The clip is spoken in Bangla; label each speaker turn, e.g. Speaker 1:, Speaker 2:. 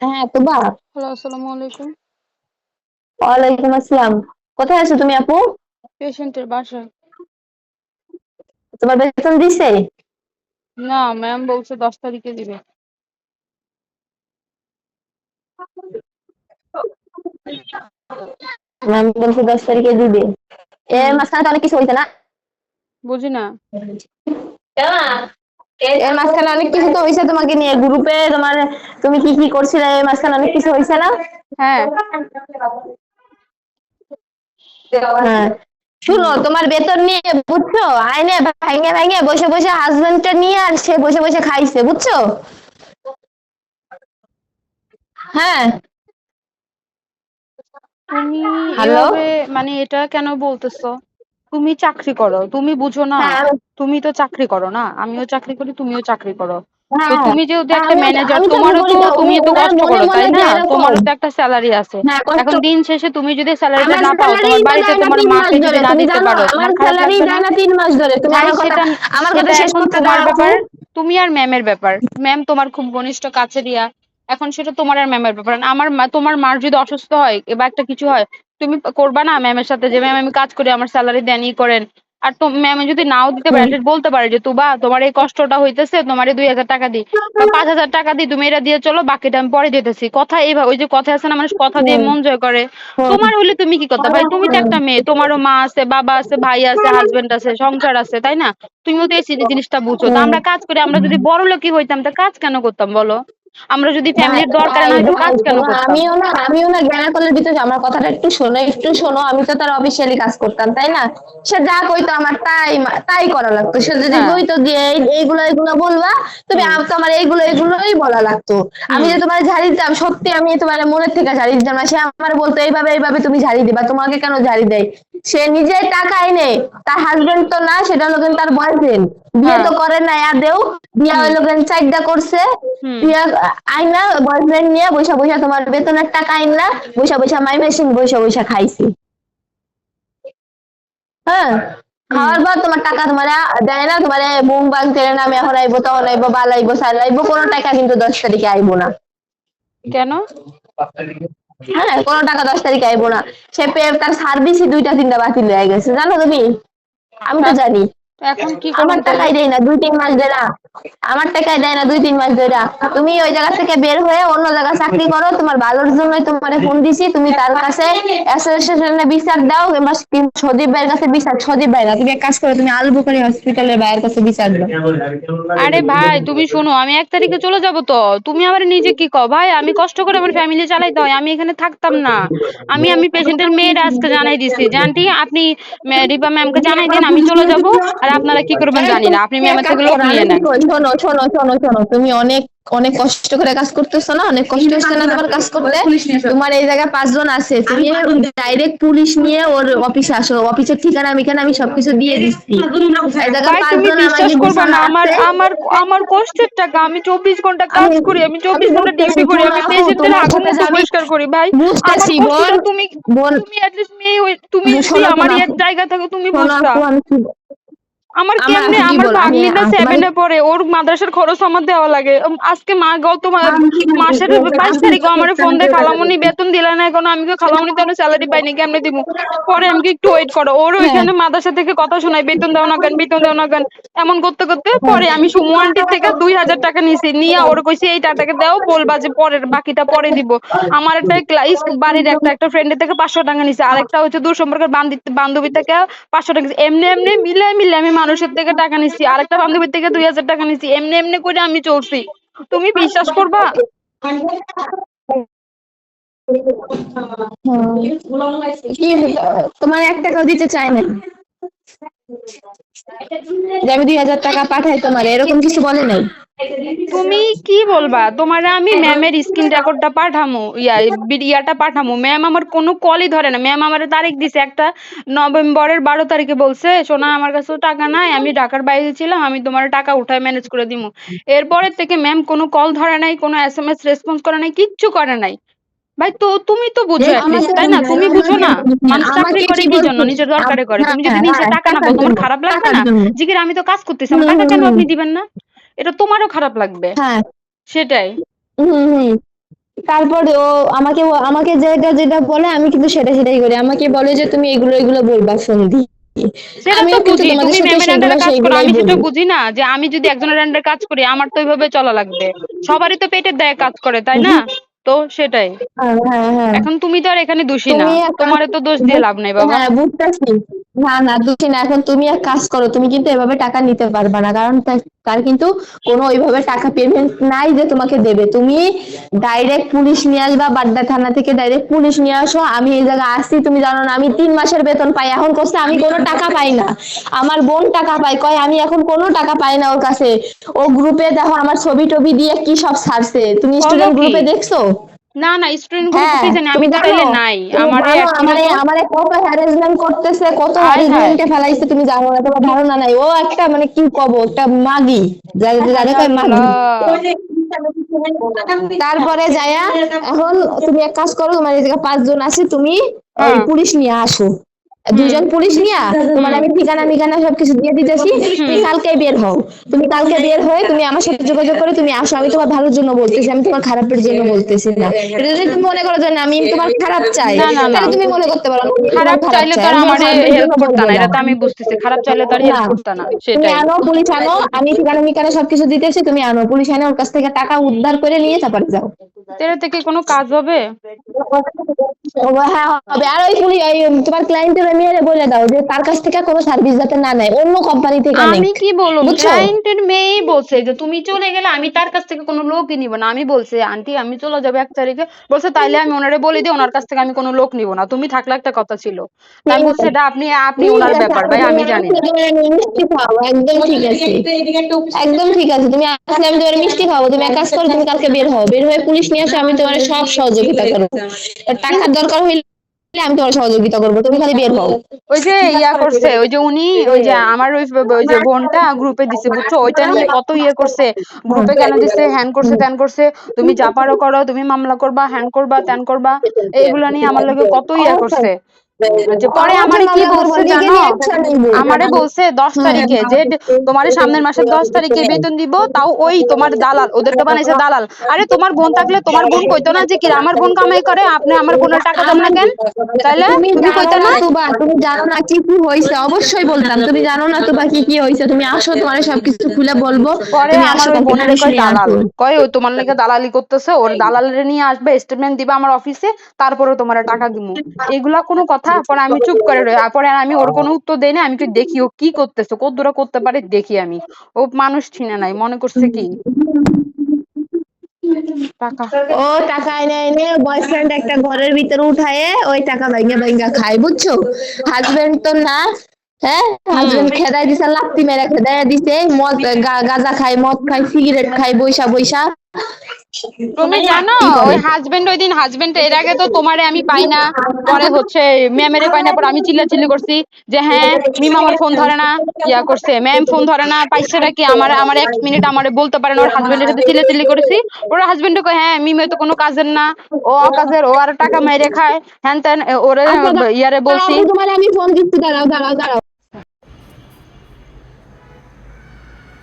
Speaker 1: হ্যাঁ তুবা।
Speaker 2: হ্যালো আসসালামু আলাইকুম।
Speaker 1: ওয়ালাইকুম আসসালাম। কোথায় আছো তুমি আপু?
Speaker 2: পেশেন্টের বাসায়।
Speaker 1: তোমার বেতন দিছে?
Speaker 2: না ম্যাম বলছে দশ তারিখে দিবে।
Speaker 1: বলছে দশ তারিখে দিবে।
Speaker 2: হুম।
Speaker 1: মাঝখানে তো অনেক কিছু হয়েছে না?
Speaker 2: বুঝি না।
Speaker 1: এর মাঝখানে অনেক কিছু তো হয়েছে তোমাকে নিয়ে গ্রুপে তোমার তুমি কি কি করছিলে এর মাঝখানে অনেক কিছু হয়েছে না?
Speaker 2: হ্যাঁ।
Speaker 1: হ্যাঁ। শুনো তোমার বেতন নিয়ে বুঝছ? আইনে ভাঙে ভাঙে বসে বসে হাজবেন্ডটা নিয়ে আর সে বসে বসে খাইছে বুঝছ? হ্যাঁ।
Speaker 2: তুমি এভাবে মানে এটা কেন বলতেছো? তুমি চাকরি করো তুমি বুঝো না।
Speaker 1: হ্যাঁ।
Speaker 2: তুমি তো চাকরি করো না আমিও চাকরি করি তুমিও চাকরি করো। তো
Speaker 1: হ্যাঁ,
Speaker 2: তুমি যেহেতু একটা
Speaker 1: আমি-
Speaker 2: ম্যানেজার তোমারও তো তুমি তো কষ্ট করো তাই না? তোমারও তো একটা স্যালারি আছে।
Speaker 1: হ্যাঁ,
Speaker 2: এখন দিন শেষে তুমি যদি স্যালারিটা না পাও তোমার বাড়িতে তোমার
Speaker 1: তিন
Speaker 2: মাকে যদি না দিতে পারো তোমার
Speaker 1: স্যালারি যায় না? তিন মাস ধরে। তুমি
Speaker 2: ভাই
Speaker 1: আমার কথা আমার কথা শেষ করতে
Speaker 2: তোমার ব্যাপার। তুমি আর ম্যামের ব্যাপার। ম্যাম তোমার খুব ঘনিষ্ঠ কাছে দিয়া এখন সেটা তোমার আর ম্যামের ব্যাপার আমার তোমার মার যদি অসুস্থ হয় বা একটা কিছু হয় তুমি করবা না ম্যামের সাথে যে ম্যাম আমি কাজ করি আমার স্যালারি দেন ই করেন। আর তো ম্যাম যদি নাও দিতে পারে বলতে পারে যে তুবা তোমার এই কষ্টটা হইতেছে তোমার দুই হাজার টাকা দিই পাঁচ হাজার টাকা দিই তুমি এটা দিয়ে চলো বাকিটা আমি পরে দিতেছি। কথা এইভাবে ওই যে কথা আছে না মানুষ কথা দিয়ে মন জয় করে। তোমার হলে তুমি কি করতে? ভাই তুমি তো একটা মেয়ে তোমারও মা আছে বাবা আছে ভাই আছে হাজবেন্ড আছে সংসার আছে তাই না? তুমিও তো এই জিনি- জিনিসটা বুঝো। তো আমরা কাজ করি আমরা যদি বড় লোকই হইতাম তা কাজ কেন করতাম বলো? আমরা যদি ফ্যামিলির দরকার না হয়তো কাজ কেন করতাম?
Speaker 1: আমিও না আমিও না জ্ঞান কলের ভিতরে আমার কথাটা একটু শোনো একটু শোনো আমি তো তার অফিসিয়ালি কাজ করতাম তাই না? সে যা কইতো আমার তাই তাই করা লাগতো। সে যদি
Speaker 2: হ্যাঁ।
Speaker 1: কইতো যে এই- এইগুলো এইগুলো বলবা তুমি আম- তোমার এইগুলো এইগুলোই বলা লাগতো। আমি যে তোমার ঝাড়ি দিতাম সত্যি আমি তোমার মনের থেকে ঝাড়ি দিতাম না সে আমার বলতো এইভাবে এইভাবে তুমি ঝাড়ি দিবা তোমাকে কেন ঝাড়ি দেয়? সে নিজেই টাকা এনে তার হাজবেন্ড তো না সেটা হলো কিন্তু তার বয়ফ্রেন্ড বিয়ে তো
Speaker 2: হ্যাঁ।
Speaker 1: করে না আদেও বিয়া হইল কিন্তু চারটা করছে। আইনা বয়ফ্রেন্ড নিয়ে বৈশা বৈশা তোমার বেতনের টাকা আইনা বৈশা বৈশা মাই মেশিন বৈশা বৈশা খাইছি। হ্যাঁ খাওয়ার পর তোমার টাকা তোমার দেয় না তোমার বুম বাং তেলে নামে এখন আইবো তখন আইবো বাল আইবো সাল আইবো কোনো টাকা কিন্তু দশ তারিখে আইবো না।
Speaker 2: কেন?
Speaker 1: হ্যাঁ কোনো টাকা দশ তারিখে আইবো না। সে পেয়ে তার সার্ভিসই দুইটা তিনটা বাতিল হয়ে গেছে। জানো তুমি? আমি তো জানি।
Speaker 2: এখন কি
Speaker 1: আমার টাকাই দেয় না দুই তিন মাস ধরে আমার টাকাই দেয় না দুই তিন মাস ধরে। তুমি ওই জায়গা থেকে বের হয়ে অন্য জায়গায় চাকরি করো তোমার ভালোর জন্যই তোমার ফোন দিছি তুমি তার কাছে অ্যাসোসিয়েশনে বিচার দাও কিংবা সদীপ ভাইয়ের কাছে বিচার সদীপ ভাই না তুমি এক কাজ করো তুমি আলবুকারি হসপিটালের ভাইয়ের কাছে বিচার দাও।
Speaker 2: আরে ভাই তুমি শোনো আমি এক তারিখে চলে যাব তো। তুমি আমার নিজে কি কও? ভাই আমি কষ্ট করে আমার ফ্যামিলি চালাইতে হয় আমি এখানে থাকতাম না। আমি আমি পেশেন্টের মেয়ের আজকে জানাই দিছি। যে আন্টি আপনি রিপা ম্যামকে জানাই দিন আমি চলে যাব আর আপনারা কি করবেন জানি না। আপনি ম্যামের থেকে লোক নিয়ে নেন।
Speaker 1: শোনো শোনো শোনো শোনো তুমি অনেক অনেক কষ্ট করে কাজ করতেছো না? অনেক কষ্ট হচ্ছে না তোমার কাজ করতে? তোমার এই জায়গায় পাঁচজন আছে তুমি ডাইরেক্ট পুলিশ নিয়ে ওর অফিসে আসো। অফিসের ঠিকানা মিকানা আমি সবকিছু দিয়ে দিচ্ছি। এই জায়গায় পাঁচজন
Speaker 2: বিশ্বাস করবে না আমার আমার আমার কষ্টের টাকা আমি চব্বিশ ঘণ্টা কাজ করি আমি চব্বিশ
Speaker 1: আমি ঘণ্টা
Speaker 2: ডিউটি করি আমি
Speaker 1: তোমার
Speaker 2: আগুন
Speaker 1: আমি
Speaker 2: পরিষ্কার করি ভাই।
Speaker 1: বুঝতেছি, বোন।
Speaker 2: তুমি তুমি অ্যাটলিস্ট মেয়ে তুমি আমার এক জায়গা থেকে তুমি বুঝতা
Speaker 1: আমি
Speaker 2: আমার কেমনে আমার ভাগ্নিটা
Speaker 1: আমার-
Speaker 2: সেভেনে পড়ে ওর মাদ্রাসার খরচ আমার দেওয়া লাগে। আজকে মা গত মাসের বাইশ তারিখে আমার ফোন দিয়ে খালামুনি বেতন দিলে না এখন? আমি কি খালামুনি তেন স্যালারি পাইনি? কেমনে দিব? পরে আমি একটু ওয়েট করো। ওর ওইখানে মাদ্রাসা থেকে কথা শোনাই বেতন দাও না কেন বেতন দাও না কেন? এমন করতে করতে পরে আমি সুমু আন্টির থেকে দুই হাজার টাকা নিছি। নিয়ে ওর কইছি এই টাকাটা দাও বলবা যে পরের বাকিটা পরে দিব। আমার একটা বাড়ির একটা একটা ফ্রেন্ডের থেকে পাঁচশো টাকা নিছে। আরেকটা হচ্ছে দূর সম্পর্কের বান্ধি- বান্ধবী থেকে পাঁচশো টাকা। এমনি এমনি মিলে মিলে আমি মানুষের থেকে টাকা নিছি, আরেকটা বান্ধবীর থেকে দুই হাজার টাকা নিছি, এমনি এমনি করে আমি চলছি। তুমি বিশ্বাস করবা?
Speaker 1: তোমার এক টাকাও দিতে চায় না। আমি দুই হাজার টাকা পাঠাই তোমার, এরকম কিছু বলে নাই।
Speaker 2: তুমি কি বলবা? তোমার আমি ম্যামের স্ক্রিন রেকর্ডটা পাঠামু, ইয়া ইয়াটা পাঠামু। ম্যাম আমার কোনো কলই ধরে না। ম্যাম আমার তারিখ দিছে, একটা নভেম্বরের বারো তারিখে বলছে, সোনা, আমার কাছে টাকা নাই, আমি ঢাকার বাইরে ছিলাম, আমি তোমার টাকা উঠায় ম্যানেজ করে দিমু। এরপরের থেকে ম্যাম কোনো কল ধরে নাই, কোনো এস এম এস রেসপন্স করে নাই, কিচ্ছু করে নাই। ভাই তো তুমি তো বুঝো তাই না? তুমি বুঝো না? মানুষ চাকরি করে
Speaker 1: কি
Speaker 2: জন্য? নিজের দরকারে করে। তুমি যদি নিজে টাকা না পাও তোমার খারাপ লাগবে না। জিগির আমি তো কাজ করতেছি আমার টাকা কেন আপনি দিবেন না? এটা তোমারও খারাপ লাগবে।
Speaker 1: হ্যাঁ।
Speaker 2: সেটাই।
Speaker 1: হুম ও আমাকে আমাকে যেটা যেটা বলে আমি কিন্তু সেটা সেটাই করি। আমাকে বলে যে তুমি এগুলো এগুলো বলবা
Speaker 2: করো আমি সেটা বুঝি না যে আমি যদি একজনের কাজ করি আমার তো ওইভাবে চলা লাগবে। সবারই তো পেটের দায়ে কাজ করে তাই না? তো সেটাই।
Speaker 1: হ্যাঁ হ্যাঁ হ্যাঁ।
Speaker 2: এখন তুমি তো আর এখানে দোষী না।
Speaker 1: তোমার
Speaker 2: তোমারে তো দোষ দিয়ে লাভ নাই বাবা।
Speaker 1: হ্যাঁ বুঝতেছি। না না দুঃখী না। এখন তুমি এক কাজ করো তুমি কিন্তু এভাবে টাকা নিতে পারবে না। কারণ তার কিন্তু কোনো ওইভাবে টাকা পেমেন্ট নাই যে তোমাকে দেবে। তুমি ডাইরেক্ট পুলিশ নিয়ে আসবা বাড্ডা থানা থেকে ডাইরেক্ট পুলিশ নিয়ে আসো। আমি এই জায়গায় আসছি তুমি জানো না আমি তিন মাসের বেতন পাই। এখন করছে আমি কোনো টাকা পাই না। আমার বোন টাকা পায় কয় আমি এখন কোনো টাকা পাই না ওর কাছে। ও গ্রুপে দেখো আমার ছবি টবি দিয়ে কি সব ছাড়ছে। তুমি স্টুডেন্ট গ্রুপে দেখছ?
Speaker 2: না না স্টুডেন্ট
Speaker 1: হ্যাঁ
Speaker 2: গ্রুপে জানি আমি তাহলে নাই। আমার
Speaker 1: আমারে আমারে কত হ্যারাসমেন্ট করতেছে কত
Speaker 2: হায় হায়।
Speaker 1: হ্যারাসমেন্টে ফেলাইছে তুমি জানো না তোমার ধারণা নাই। ও একটা মানে কি কব একটা মাগি। যারা জানে কয় মাগি। তারপরে যায়া এখন তুমি এক কাজ করো তোমার এই জায়গায় পাঁচজন আছে তুমি
Speaker 2: হ্যাঁ।
Speaker 1: পুলিশ নিয়ে আসো। দুজন পুলিশ নিয়ে তোমার আমি ঠিকানা মিকানা সবকিছু দিয়ে দিতেছি তুমি কালকে বের হও। তুমি কালকে বের হয়ে তুমি আমার সাথে যোগাযোগ করে তুমি আসো আমি তোমার ভালোর জন্য বলতেছি আমি তোমার খারাপের জন্য বলতেছি না। এটা যদি তুমি মনে করো যে আমি তোমার খারাপ চাই। তাহলে তুমি মনে করতে পারো
Speaker 2: খারাপ চাইলে তো আমার হেল্প করতে না এটা তো আমি বুঝতেছি। খারাপ চাইলে তো আর হেল্প করতে না সেটাই।
Speaker 1: আনো পুলিশ আনো আমি ঠিকানা মিকানা সবকিছু দিতেছি তুমি আনো পুলিশ আনো ওর কাছ থেকে টাকা উদ্ধার করে নিয়ে তারপরে যাও।
Speaker 2: এটা থেকে কোনো কাজ হবে?
Speaker 1: হ্যাঁ হবে আর ওই পুলিশ তোমার ক্লায়েন্টের মেয়েরে বলে দাও যে তার কাছ থেকে কোনো সার্ভিস যাতে না নেয় অন্য কোম্পানি থেকে
Speaker 2: আমি কি বলব? ক্লায়েন্টের মেয়েই বলছে যে তুমি চলে গেলে আমি তার কাছ থেকে কোনো লোকই নিব না। আমি বলছি আন্টি আমি চলে যাব এক তারিখে। বলছে তাইলে আমি ওনারে বলে দিই ওনার কাছ থেকে আমি কোনো লোক নিব না। তুমি থাকলে একটা কথা ছিল। আমি বলছি এটা আপনি আপনি ওনার ব্যাপার ভাই আমি জানি
Speaker 1: একদম ঠিক আছে। একদম ঠিক আছে তুমি আসলে আমি তোমার মিষ্টি খাব। তুমি এক কাজ করো তুমি কালকে বের হও। বের হয়ে পুলিশ নিয়ে আসো আমি তোমার সব সহযোগিতা করব। টাকার দরকার হইলে আমি তোমার সহযোগিতা করব। তুমি খালি বের হও।
Speaker 2: ওই যে ইয়া করছে, ওই যে উনি, ওই যে আমার ওই যে বোনটা গ্রুপে দিছে, বুঝছ? ওইটা নিয়ে কত ইয়ে করছে। গ্রুপে কেন দিছে? হ্যান করছে, ত্যান করছে। তুমি যা পারো করো, তুমি মামলা করবা, হ্যান করবা, ত্যান করবা। এইগুলা নিয়ে আমার লগে কত ইয়া করছে। পরে আমারে কি বলছে জানো? আমারে বলছে দশ তারিখে যে তোমার সামনের মাসের দশ তারিখে বেতন দিব তাও ওই তোমার দালাল ওদেরকে বানাইছে দালাল। আরে তোমার বোন থাকলে তোমার বোন কইতো না যে কি আমার বোন কামাই করে আপনি আমার বোনের টাকা দেন না কেন? তাইলে
Speaker 1: তুমি
Speaker 2: কইতো
Speaker 1: না? তুবা তুমি জানো না কি কি হয়েছে অবশ্যই বলতাম তুমি জানো না তুবা কি কি হয়েছে তুমি আসো তোমার সবকিছু খুলে বলব।
Speaker 2: পরে
Speaker 1: তুমি
Speaker 2: আমার
Speaker 1: আসো
Speaker 2: বোনের
Speaker 1: নিয়ে
Speaker 2: দালাল। কয় ওই তোমার লেগে দালালি করতেছে ওর দালালের নিয়ে আসবে স্টেটমেন্ট দিবা আমার অফিসে তারপরে তোমার টাকা দিমু। এগুলা কোনো কথা পরে আমি চুপ করে রই পরে আমি ওর কোনো উত্তর দেই না আমি কি দেখি ও কি করতেছে কত দূরা করতে পারে দেখি আমি। ও মানুষ চিনে নাই মনে করছে কি? টাকা।
Speaker 1: ও টাকা এনে এনে বয়ফ্রেন্ড একটা ঘরের ভিতরে উঠায়ে ওই টাকা ভাঙ্গা ভাঙ্গা খায় বুঝছ? হাজবেন্ড তো না হ্যাঁ? হাজবেন্ড খেদাই দিছে লাত্তি মেরে খেদাই দিছে মদ গাঁজা খায় মদ খায় সিগারেট খায় বৈশা বৈশা।
Speaker 2: তুমি জানো ওই হাজবেন্ড ওই দিন হাজবেন্ড এর আগে তো তোমারে আমি পাই না। পরে হচ্ছে ম্যামেরে পাই না পরে আমি চিল্লাচিল্লি করছি যে হ্যাঁ মিম আমার ফোন ধরে না। ইয়া করছে ম্যাম ফোন ধরে না। পাইছে কি আমার আমার এক মিনিট আমারে বলতে পারে না ওর হাজবেন্ডের সাথে চিল্লাচিল্লি করেছি। ওর হাজবেন্ড কয় হ্যাঁ মিমে তো কোনো কাজের না। ও অকাজের ও আর টাকা মেরে খায়। হ্যান ত্যান ওরে
Speaker 1: আচ্ছা,
Speaker 2: ইয়ারে বলছি।
Speaker 1: তোমার আমি ফোন দিচ্ছি দাঁড়াও দাঁড়াও দাঁড়াও।